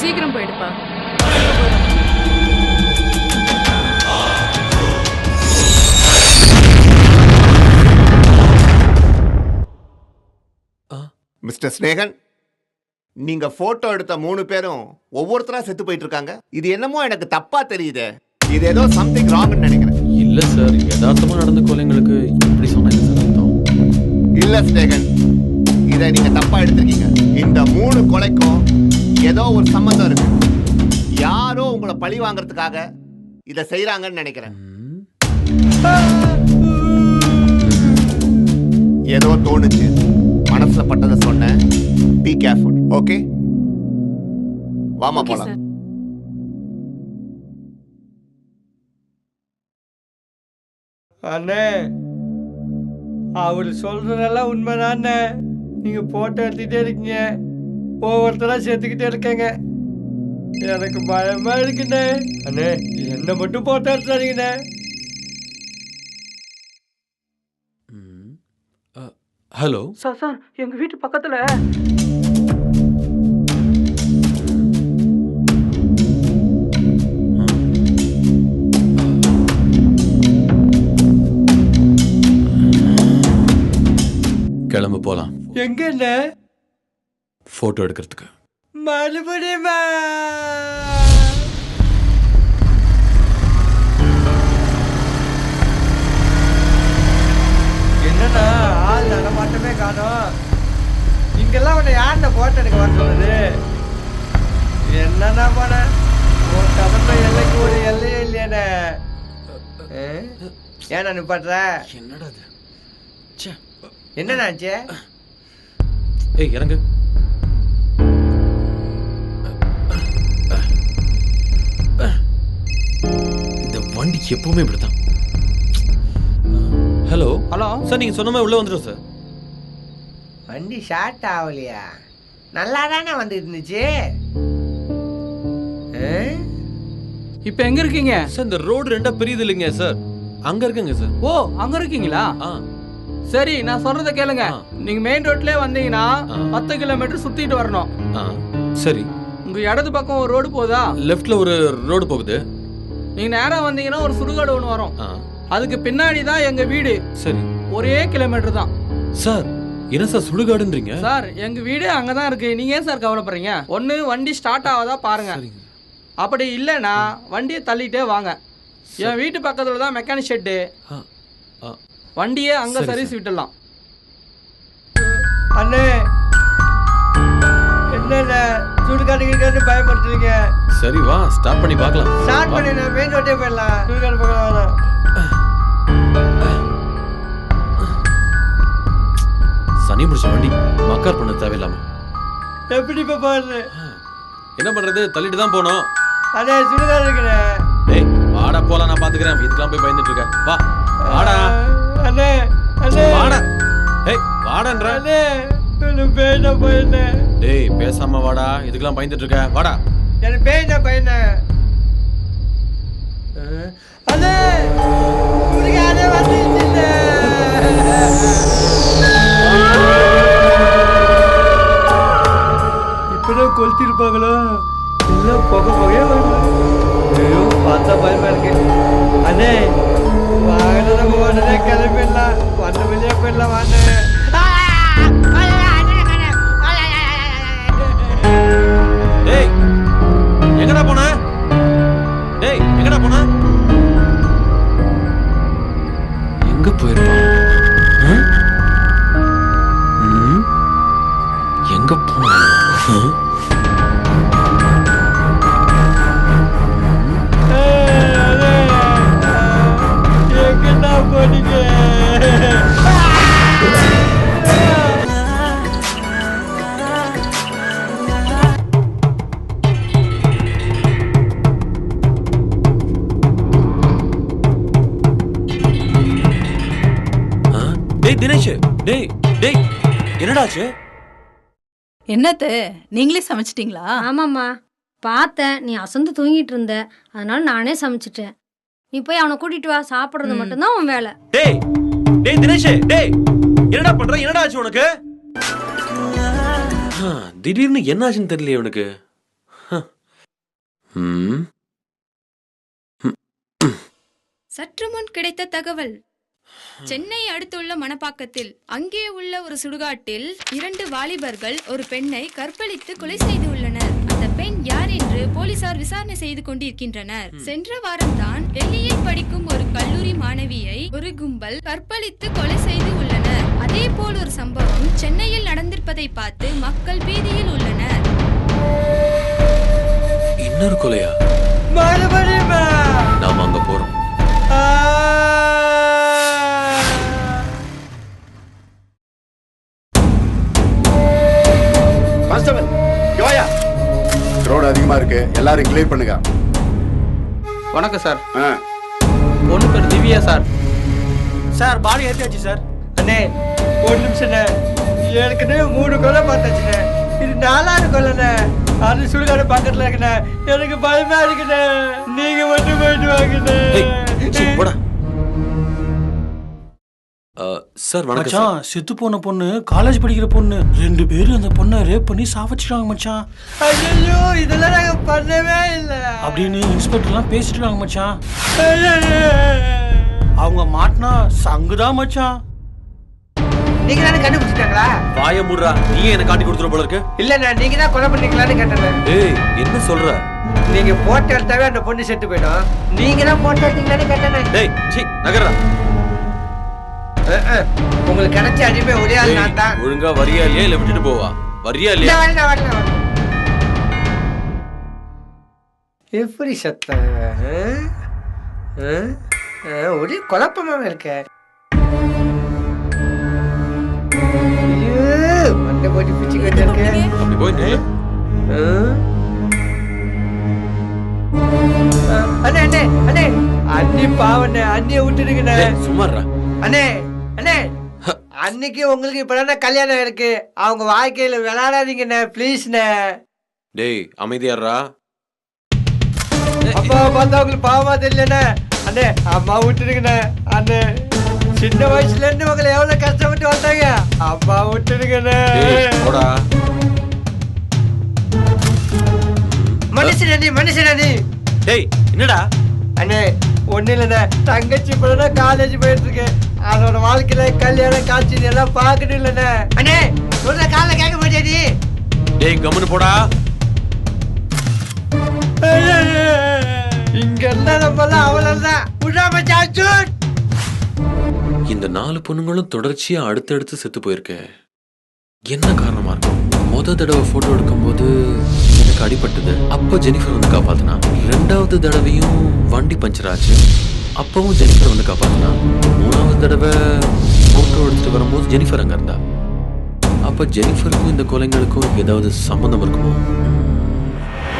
சீக்கிரம் போயிடுப்பா. மிஸ்டர் ஸ்னேகன் நீங்க போட்டோ எடுத்த மூணு பேரும் ஒவ்வொருத்தரா செத்து போயிட்டு இருக்காங்க இது என்னமோ எனக்கு தப்பா தெரியுதே. இது ஏதோ சம்திங் ராங்னு நினைக்கிறேன். இல்ல சார் யதார்த்தமா நடந்த கொலைங்களுக்கு இப்படி சொன்னா என்ன சார் அர்த்தம். இல்ல ஸ்னேகன் இதை நீங்க தப்பா எடுத்திருக்கீங்க. இந்த மூணு கொலைக்கும் ஏதோ ஒரு சம்மந்தம் இருக்கு. யாரோ உங்களை பழி வாங்குறதுக்காக இதை செய்றாங்கன்னு நினைக்கிறேன். ஏதோ தோணுச்சு. மனசுல பட்டதை சொன்னேன். பி கேர்ஃபுல் ஓகே வாமா போலாம். அண்ணே அவர் சொல்றதெல்லாம் உண்மைதானே நீங்க போட்டோ எடுத்துக்கிட்டே இருக்கீங்க. ஒவ்வொருத்தரா சேர்த்துக்கிட்டே இருக்கேங்க. எனக்கு பயமா இருக்குண்ணே. அண்ணே என்ன மட்டும் போட்டோ எடுத்துறாதீங்கண்ணே ஹலோ? சார் சார் எங்க வீட்டு பக்கத்துல. கிளம்பு போலாம். எங்கண்ணே? போட்டோ எடுக்கிறதுக்கு. மறுபடியுமா? என்னண்ணா ஆள் நடமாட்டமே காணோம். இங்கெல்லாம் உன்னை யாருண்ணா போட்டோ எடுக்க வர சொன்னது என்னண்ணா போன உன் கடந்த எல்லைக்கு ஒரு எல்லையே இல்லையாண்ணே. ஆ? ஏண்ணா நிப்பாட்டுற? என்னடா இது? ச்சே. என்னண்ணா ஆச்சு? ஏய் இறங்கு. வண்டி எப்பவுமே இப்படித்தான். ஹலோ ஹலோ சார் நீங்க சொன்ன மாதிரி உள்ள வந்துடும் சார் வண்டி ஷார்ட் ஆகலையா? நல்லா தானே வந்துட்டு இருந்துச்சு? இப்போ எங்க இருக்கீங்க? சார் இந்த ரோடு ரெண்டா பிரியுது இல்லைங்க சார் அங்க இருக்குங்க சார் ஓ அங்க இருக்கீங்களா? ஆ. சரி நான் சொல்றத கேளுங்க. நீங்க மெயின் ரோட்லயே வந்தீங்கன்னா. பத்து கிலோமீட்டர் சுத்திட்டு வரணும். ஆ. சரி. உங்க இடது பக்கம் ஒரு ரோடு போதா? லெஃப்ட்ல ஒரு ரோடு போகுது. நீங்க நேரா வந்தீங்கன்னா ஒரு சுடுகாடு ஒன்று வரும். அதுக்கு பின்னாடி தான் எங்க வீடு. சரி. ஒரே கிலோமீட்டர் தான். சார் என்ன சார் சுடுகாடுன்றீங்க? சார் எங்க வீடு அங்கதான் இருக்கு. நீங்க ஏன் சார் கவலைப்படுறீங்க? ஒண்ணு வண்டி ஸ்டார்ட் ஆகாதா பாருங்க. அப்படி இல்லைன்னா வண்டியை தள்ளிட்டே வாங்க. என் வீட்டு பக்கத்துல தான் மெக்கானிக் ஷெட்டு ஆ ஆ. வண்டியே அங்க சரி, சர்வீஸ் சார். விட்டுடலாம். அண்ணே சுடுகாட்டுக்கு பயப்படுத்துறீங்க சரி வா ஸ்டார்ட் பண்ணி பார்க்கலாம். ஸ்டார்ட். பண்ணி நான் மெயின் ரோட்டே போயிடலாம். சுடுகாடு பக்கம் வேணாம் சனி முடிச்ச வண்டி மக்கார் பண்ண தேவையில்லாம. எப்படி இப்போ போகிறது என்ன பண்றது? தள்ளிட்டு தான் போனோம். அண்ணே சுடுகாடு இருக்குண்ணே டேய் வாடா போலாம் நான் பாத்துக்கிறேன். இதுக்கெல்லாம் போய் பயந்துட்டு இருக்க வா வாடா. அண்ணே அண்ணே. வாடா. ஏய் வாடான்ற. அண்ணே எனக்கு பேய்னா போயிருந்தேன் டேய் பேசாம வாடா. இதுக்கெல்லாம் பயந்துட்டு இருக்க வாடா. எனக்கு பேய்னா பையனே அண்ணே! சுடுகாடே வந்துருச்சுண்ணே இப்பதான் கொளுத்திருப்பாங்களோ? எல்லாம் புகை புகையா வருது ஐயோ பார்த்தா பயமா இருக்கு. அண்ணே வாங்க போனதே கிளம்பிடலாம். வந்த வெளியே போயிடலாம் வாங்க டேய் தினேஷ் டேய் டேய் என்னடாச்சு? என்னத்து நீங்களே சமைச்சிட்டீங்களா? ஆமாம்மா. பார்த்தேன் நீ அசந்து தூங்கிட்டு இருந்த. அதனால நானே சமைச்சிட்டேன். நீ போய் அவனை கூட்டிட்டு வா சாப்பிட்றது. மட்டும்தான் உன் வேலை. டேய் டேய் தினேஷ் டேய் என்னடா பண்ற? என்னடா ஆச்சு உனக்கு திடீர்னு என்னாச்சுன்னு தெரியலையே உனக்கு. ம். சற்று முன் கிடைத்த தகவல். சென்னை அடுத்துள்ள மணப்பாக்கத்தில் அங்கே உள்ள ஒரு சுடுகாட்டில் இரண்டு வாலிபர்கள் ஒரு பெண்ணை கற்பழித்து கொலை செய்து உள்ளனர் அந்த பெண் யார் என்று போலீசார் விசாரணை செய்து கொண்டிருக்கின்றனர். சென்ற வாரம்தான் டெல்லியில் படிக்கும் ஒரு கல்லூரி மாணவியை ஒரு கும்பல் கற்பழித்து கொலை செய்து உள்ளனர். அதே போல் ஒரு சம்பவம் சென்னையில் நடந்திருப்பதை பார்த்து மக்கள் பீதியில் உள்ளனர். இன்னொரு கொலையா? நாம அங்க போறோம். எல்லாரும் கிளியர் பண்ணுங்க. வணக்கம் சார். ஆ. பொண்ணு பேர் திவ்யா சார். சார் பாடி ஏற்றியாச்சு சார்? அண்ணே ஒரு நிமிஷண்ணே ஏற்கனவே மூணு கொலை பார்த்தாச்சுண்ணே. இது நாலாவது கொலைண்ணே. அது சுடுகாடு பக்கத்துல இருக்குண்ணே. எனக்கு பயமா இருக்குண்ணே. நீங்க மட்டும் போயிட்டு வாங்கண்ணே. சார் வணக்கம் செத்து போன பொண்ணு காலேஜ் படிக்கிற பொண்ணு. ரெண்டு பேரும் அந்த பொண்ணை ரேப் பண்ணி சாவச்சிட்டாங்க மச்சான். ஐயோ இதெல்லாம் நாங்க பண்ணவே இல்லை அப்படின்னு இன்ஸ்பெக்டர்லாம் பேசிட்டு இருக்காங்க மச்சான். அவங்க மாட்டினா சங்குதான் மச்சான். நீங்க தானே கண்டுபிடிச்சிட்டாங்களா? வாய முடுறா. நீ என்ன காட்டி கொடுத்துற போல இருக்கு. இல்லண்ணா நீங்க தான் கொலை பண்ணீங்களான்னு கேட்டேன் ஏய் என்ன சொல்ற? நீங்க போட்டு எடுத்தாவே அந்த பொண்ணு செத்து போயிடும். நீங்க தான் போட்டு எடுத்தீங்களான்னு கேட்டேன் டேய் சீ நகர்றா. உங்களுக்கு கிடைச்ச அடிமை ஒரே ஆள் நான் தான். ஒழுங்கா வரியா இல்லையா? இல்ல விட்டுட்டு போவா. வரியா இல்ல, இல்லையா வரல, வரல. எப்படி? ஆ, ஒரே குழப்பமா இருக்க. மண்டை போட்டு. ஆ? ஆ, அண்ணே அண்ணே அண்ணே. அண்ணி பாவண்ணே அண்ணிய விட்டுருங்கண்ணே டேய், சும்மா இருடா. அண்ணே அண்ணே அன்னைக்கு உங்களுக்கு இப்பதான் கல்யாணம் இருக்கு? அவங்க வாழ்க்கையில விளையாடாதீங்கண்ணே ப்ளீஸ்ண்ணே டேய் அமைதியாடுறா அப்பா பார்த்தா உங்களுக்கு பாவமா தெரியலண்ணே. அண்ணே அம்மா விட்டுருங்கண்ணே அண்ணே சின்ன வயசுல இருந்து உங்களை எவ்வளவு கஷ்டப்பட்டு வந்தாங்க அப்பா விட்டுருங்கண்ணே மனுஷன் அண்ணி மனுஷன் அண்ணி. டேய் என்னடா? அண்ணே ஒண்ணு இல்லைண்ணே. தங்கச்சி இப்பதான் காலேஜ் போயிட்டு இருக்கு அதோட வாழ்க்கையில கல்யாணம் காட்சி எல்லாம் பார்க்கணும் இல்லைண்ணே. அண்ணே சொல்ற காலைல கேட்க மாட்டேடி டேய் கம்முன்னு போடா. இங்க இருந்தா நம்மலாம் அவ்வளவுதான். விடாம சாச்சு இந்த நாலு பொண்ணுங்களும் தொடர்ச்சியா அடுத்தடுத்து செத்து போயிருக்க. என்ன காரணமா இருக்கும் முத தடவை போட்டோ எடுக்கும்போது எனக்கு அடிபட்டது. அப்ப ஜெனிஃபர் வந்து காப்பாத்தினா. ரெண்டாவது தடவையும் வண்டி பஞ்சர் ஆச்சு. அப்பவும் ஜெனிஃபர் வந்து காப்பாத்தினா? மூணாவது தடவை போட்டோ எடுத்துட்டு வரும்போது ஜெனிஃபர் அங்க இருந்தா. அப்ப ஜெனிஃபருக்கும் இந்த கொலைங்களுக்கும் ஏதாவது சம்பந்தம் இருக்குமோ?